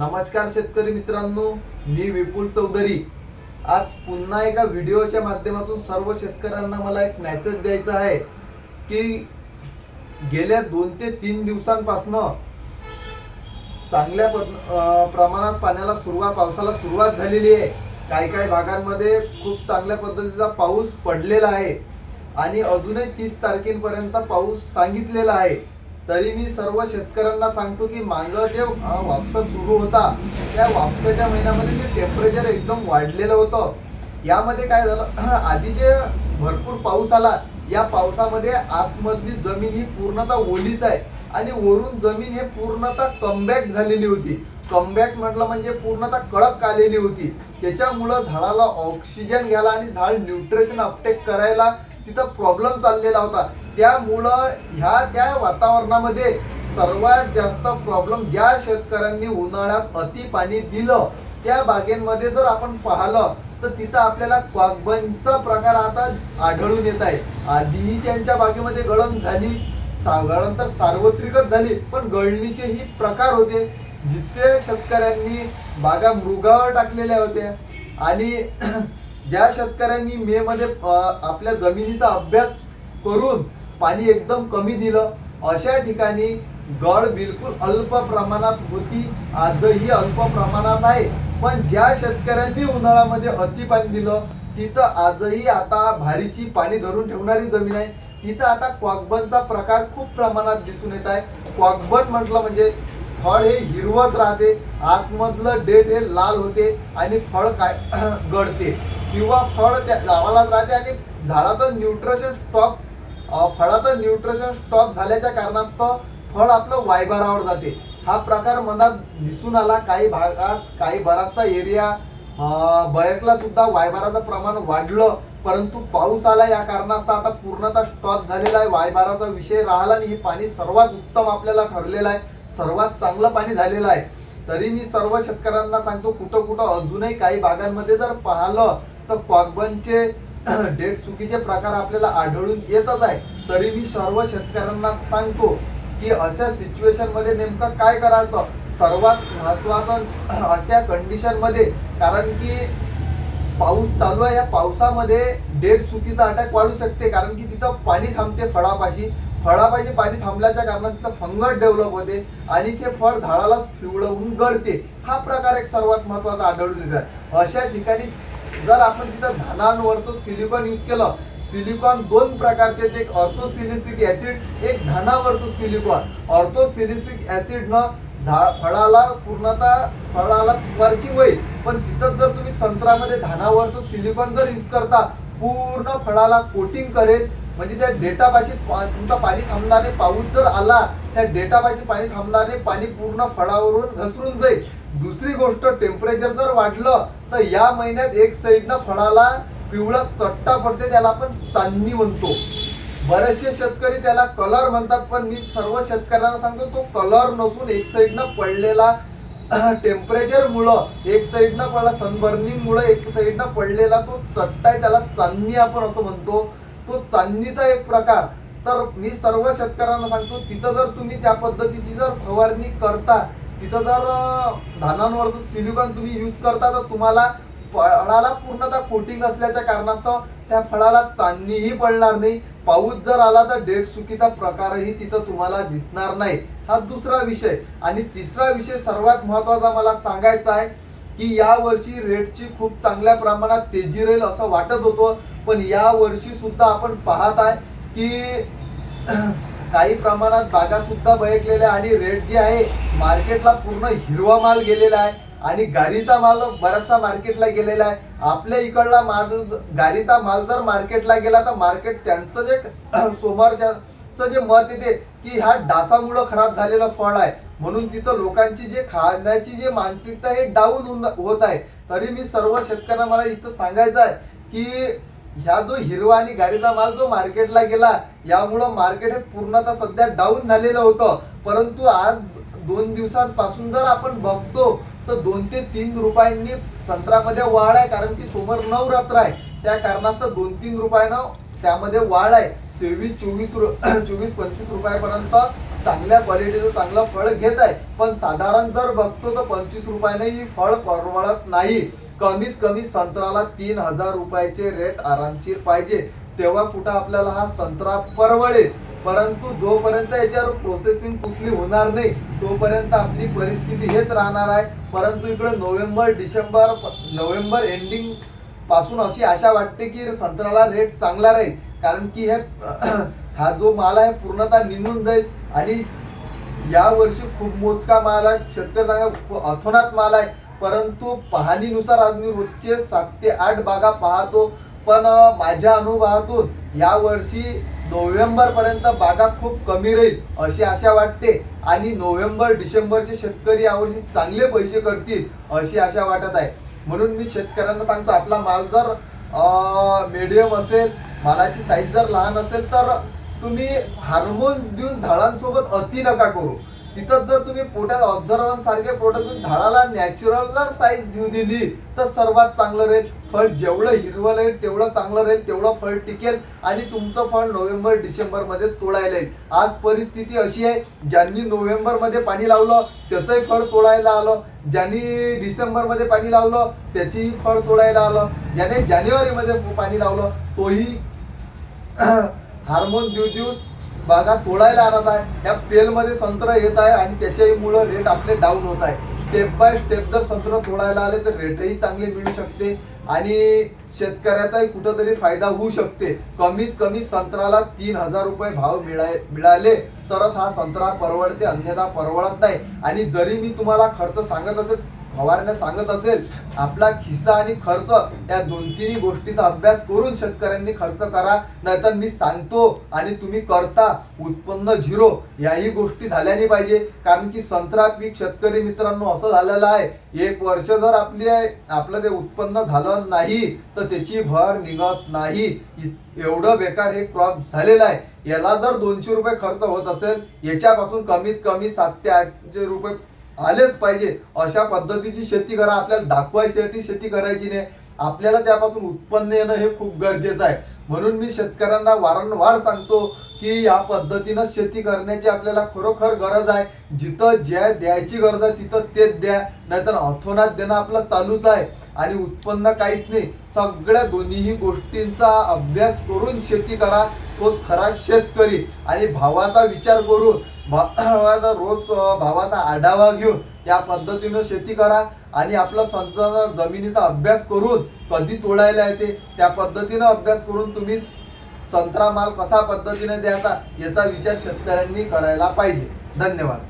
नमस्कार शेतकरी मित्रांनो मी विपुल चौधरी. आज पुन्हा एका व्हिडिओच्या माध्यमातून सर्व शेतकऱ्यांना मला एक मेसेज द्यायचा आहे की गेल्या दोन ते तीन दिवसांपासनं चांगल्या पद- प्रमाणात पाण्याला सुरुवात पावसाला सुरुवात झालेली आहे. काही काही भागांमध्ये खूप चांगल्या पद्धतीचा पाऊस पडलेला आहे आणि अजूनही तीस तारखेपर्यंत पाऊस सांगितलेला आहे. तरी मी सर्व शेतकऱ्यांना सांगतो की मागं जे वापसा सुरू होता त्या वापसाच्या महिन्यामध्ये जे टेम्परेचर एकदम वाढलेलं होतं यामध्ये काय झालं? आधी जे भरपूर पाऊस आला या पावसामध्ये आतमधली जमीन ही पूर्णतः ओलीच आहे. आणि वरून जमीन हे पूर्णतः कमबॅक झालेली होती. कमबॅक म्हटलं म्हणजे पूर्णतः कडक आलेली होती. त्याच्यामुळं झाडाला ऑक्सिजन घ्यायला आणि झाड न्यूट्रिशन अपटेक करायला तिथं प्रॉब्लेम चाललेला होता. त्यामुळं ह्या त्या वातावरणामध्ये सर्वात जास्त प्रॉब्लेम ज्या शेतकऱ्यांनी उन्हाळ्यात अति पाणी दिलं त्या बागेमध्ये जर आपण पाहिलं तर तिथं आपल्याला क्वाकबनचा प्रकार आता आढळून येत आहे. आधीही त्यांच्या बागेमध्ये गळण झाली सा- गळण तर सार्वत्रिकच झाली पण गळणीचे ही प्रकार होते. जिथे शेतकऱ्यांनी बागा मृगावर टाकलेल्या होत्या आणि ज्या शेतकऱ्यांनी मे मध्ये आपल्या जमिनीचा अभ्यास करून पाणी एकदम कमी दिलं अशा ठिकाणी गळ बिलकुल अल्प प्रमाणात होती. आजही अल्प प्रमाणात आहे. पण ज्या शेतकऱ्यांनी उन्हाळ्यामध्ये अति पाणी दिलं तिथं आजही आता भारीची पाणी धरून ठेवणारी जमीन आहे. तिथं आता क्वाकबनचा प्रकार खूप प्रमाणात दिसून येत आहे. क्वाकबन म्हटलं म्हणजे फळ हे हिरवत राहते. आतमधलं डेट हे लाल होते आणि फळ काय गळते. किंवा फळ त्या झाडालाच राहते आणि झाडाचं न्यूट्रिशन स्टॉप फळाचं न्यूट्रिशन स्टॉप झाल्याच्या कारणास्तव फळ आपलं वायभारावर जाते. हा प्रकार मनात दिसून आला. काही भागात काही बराचसा एरिया बयकला सुद्धा वायभाराचं प्रमाण वाढलं. परंतु पाऊस आला या कारणास्तव आता पूर्णतः स्टॉप झालेला आहे. वायभाराचा विषय राहिला आणि हे पाणी सर्वात उत्तम आपल्याला ठरलेलं आहे. सर्वात चांगलं पाणी झालेलं आहे. तरी मी सर्व शेतकऱ्यांना सांगतो कुठं कुठं अजूनही काही भागांमध्ये जर पाहिलं तर कॉकबनचे डेट चुकीचे प्रकार आपल्याला आढळून येतच आहे तरी मी सर्व शेतकऱ्यांना सांगतो की अशा सिच्युएशनमध्ये नेमकं काय करायचं? सर्वात महत्वाचं अशा कंडिशनमध्ये कारण की पाऊस चालू आहे. या पावसामध्ये डेट चुकीचा अटॅक वाढू शकते कारण की तिथं पाणी थांबते फळापाशी. फळापाशी पाणी थांबल्याच्या कारणाने तिथं फंगस डेव्हलप होते आणि ते फळ झाडालाच पिवळवून गळते. हा प्रकार एक सर्वात महत्त्वाचा आढळून येत आहे अशा ठिकाणी जर आपण तिथं धानांवरचं सिलिकॉन यूज केलं सिलिकॉन दोन प्रकारचे आहेत. एक ऑर्थोसिलिसिक ऍसिड एक धानावरचं सिलिकॉन ऑर्थोसिलिसिक ऍसिड न फळाला पूर्णतः फळाला स्पर्चिंग होईल पण तिथं जर तुम्ही संत्र्यामध्ये धानावरचं सिलिकॉन जर यूज करता पूर्ण फळाला कोटिंग करेल म्हणजे त्या डेटापाशी पा- तुमचा पाणी थांबणारे पाऊस जर आला त्या डेटापाशी पाणी थांबणारे पाणी पूर्ण फळावरून घसरून जाईल. दुसरी गोष्ट टेम्परेचर जर वाढलं तर या महिन्यात एक साईडनं फळाला पिवळा चट्टा पडते त्याला आपण चांदणी म्हणतो. बरेचसे शेतकरी त्याला कलर म्हणतात पण मी सर्व शेतकऱ्यांना सांगतो तो कलर नसून एक साईडनं पडलेला टेम्परेचरमुळं एक साईडनं पडला सनबर्निंगमुळं एक साईडनं पडलेला तो चट्टा आहे त्याला चांदणी आपण असं म्हणतो. तो चांदणीचा एक प्रकार. तर मी सर्व शेतकऱ्यांना सांगतो तिथं जर तुम्ही त्या पद्धतीची जर फवारणी करता तिथं जर धानांवर धानांवरचं सिलिकॉन तुम्ही यूज करता तर तुम्हाला फळाला पूर्णतः कोटिंग असल्याच्या कारणास्तव त्या फळाला चांदणीही पडणार नाही. पाऊस जर आला तर डेट चुकीचा प्रकारही तिथं तुम्हाला दिसणार नाही. हा दुसरा विषय. आणि तिसरा विषय सर्वात महत्त्वाचा मला सांगायचा आहे की या वर्षी रेटची खूप चांगल्या प्रमाणात तेजी राहील असं वाटत होतं. पण या वर्षी सुद्धा आपण पाहत आहे की काही प्रमाणात बागा सुद्धा बहकलेल्या आणि रेट जे आहे मार्केटला पूर्ण हिरवा माल गेलेला आहे आणि गारीचा माल बराचसा मार्केटला गेलेला आहे. आपल्या इकडला माल गारीचा माल जर मार्केटला गेला तर मार्केट त्यांचं जे सोमवारच्या जे मत येते की ह्या डासामुळं खराब झालेलं फळ आहे. म्हणून तिथं लोकांची जे खाण्याची जी मानसिकता हे डाऊन होत आहे. तरी मी सर्व शेतकऱ्यांना मला इथं सांगायचं आहे की ह्या जो हिरवा आणि गाडीचा माल जो मार्केटला गेला यामुळं मार्केट हे पूर्णतः सध्या डाऊन झालेलं होतं. परंतु आज दोन दिवसांपासून जर आपण बघतो तर दोन ते तीन रुपयांनी संत्र्यामध्ये वाढ आहे कारण की समोर नवरात्र आहे. त्या कारणास्तव दोन तीन रुपयानं त्यामध्ये वाढ आहे. तेवीस चोवीस रु- चोवीस पंचवीस रुपयापर्यंत चांगल्या क्वालिटीचं चांगलं फळ घेत आहे. पण साधारण जर बघतो तर पंचवीस रुपयाने ही फळ परवडत नाही. कमीत कमी संत्र्याला तीन हजार रुपयाचे रेट आरामशीर पाहिजे. तेव्हा कुठं आपल्याला हा संत्रा परवडेल? परंतु जोपर्यंत याच्यावर प्रोसेसिंग कुठली होणार नाही तोपर्यंत आपली परिस्थिती हेच राहणार आहे. परंतु इकडे नोव्हेंबर डिसेंबर नोव्हेंबर एंडिंगपासून अशी आशा वाटते की संत्र्याला रेट चांगला राहील. कारण की हे हा जो माल आहे पूर्णतः निघून जाईल आणि या वर्षी खूप मोजका माल आहे शेतकऱ्यांना अथोनात माल आहे. परंतु पाहणीनुसार आज मी रोजचे सात ते आठ बागा पाहतो. पण माझ्या अनुभवातून या वर्षी नोव्हेंबर पर्यंत बागा खूप कमी राहील अशी आशा वाटते. आणि नोव्हेंबर डिसेंबरचे शेतकरी यावर्षी चांगले पैसे करतील अशी आशा वाटत आहे. म्हणून मी शेतकऱ्यांना सांगतो आपला माल जर मीडियम असेल मालाची साईज जर लहान असेल तर तुम्ही हार्मोन्स देऊन झाडांसोबत अति नका करू. तिथं जर तुम्ही पोटात ऑब्झर्वन सारखे प्रोडक्ट देऊन झाडाला नॅचरल जर साईज देऊ दिली तर सर्वात चांगलं राहील फळ. जेवढं हिरवं राहील तेवढं चांगलं राहील तेवढं फळ टिकेल आणि तुमचं फळ नोव्हेंबर डिसेंबरमध्ये तोडायला येईल. आज परिस्थिती अशी आहे ज्यांनी नोव्हेंबरमध्ये पाणी लावलं त्याचंही फळ तोडायला आलं. ज्यांनी डिसेंबरमध्ये पाणी लावलं त्याचीही फळ तोडायला आलं. ज्याने जानेवारीमध्ये पाणी लावलं तोही हार्मोन देऊ देऊ बागा तोडायला आणत आहे. या पेलमध्ये संत्र येत आहे आणि त्याच्याही मुळे रेट आपले डाऊन होत आहे. स्टेप बाय स्टेप जर संत्र तोडायला आले तर रेटही चांगले मिळू शकते आणि शेतकऱ्याचाही कुठंतरी फायदा होऊ शकते. कमीत कमी संत्र्याला तीन हजार रुपये भाव मिळाय मिळाले तरच हा संत्रा परवडते अन्यथा परवडत नाही. आणि जरी मी तुम्हाला खर्च सांगत असेल फवारण्या सांगत असेल आपला खिस्सा आणि खर्च या दोन तिन्ही गोष्टीचा अभ्यास करून शेतकऱ्यांनी खर्च करा नाहीतर मी सांगतो आणि तुम्ही करता. उत्पन्न झिरो. याही गोष्टी झाल्या नाही पाहिजे. कारण की संत्रा पीक शेतकरी मित्रांनो असं झालेलं आहे. एक वर्ष जर आपली आपलं ते उत्पन्न झालं नाही तर त्याची भर निघत नाही. एवढं बेकार हे क्रॉप झालेलं आहे. याला जर दोनशे रुपये खर्च होत असेल याच्यापासून कमीत कमी सात ते आठशे रुपये आलेच पाहिजे. अशा पद्धतीची शेती करा. आपल्याला दाखवायसाठी शेती करायची नाही. आपल्याला त्यापासून उत्पन्न येणं हे खूप गरजेचं आहे. म्हणून मी शेतकऱ्यांना वारंवार सांगतो की या पद्धतीनं शेती करण्याची आपल्याला खरोखर गरज आहे. जिथं ज्या द्यायची गरज आहे तिथं तेच द्या. नाहीतर अथोनात देणं आपलं चालूच आहे. आणि उत्पन्न काहीच नाही. सगळ्या दोन्हीही गोष्टींचा अभ्यास करून शेती करा. तोच खरा शेतकरी. आणि भावाचा विचार करून भावाचा रोज भावाचा आढावा घेऊन या पद्धतीनं शेती करा आणि आपला संसार जमिनीचा अभ्यास करून कधी तोडायला येते त्या पद्धतीनं अभ्यास करून तुम्ही संत्रा माल कसा पद्धतीने द्यायचा याचा विचार शेतकऱ्यांनी करायला पाहिजे. धन्यवाद.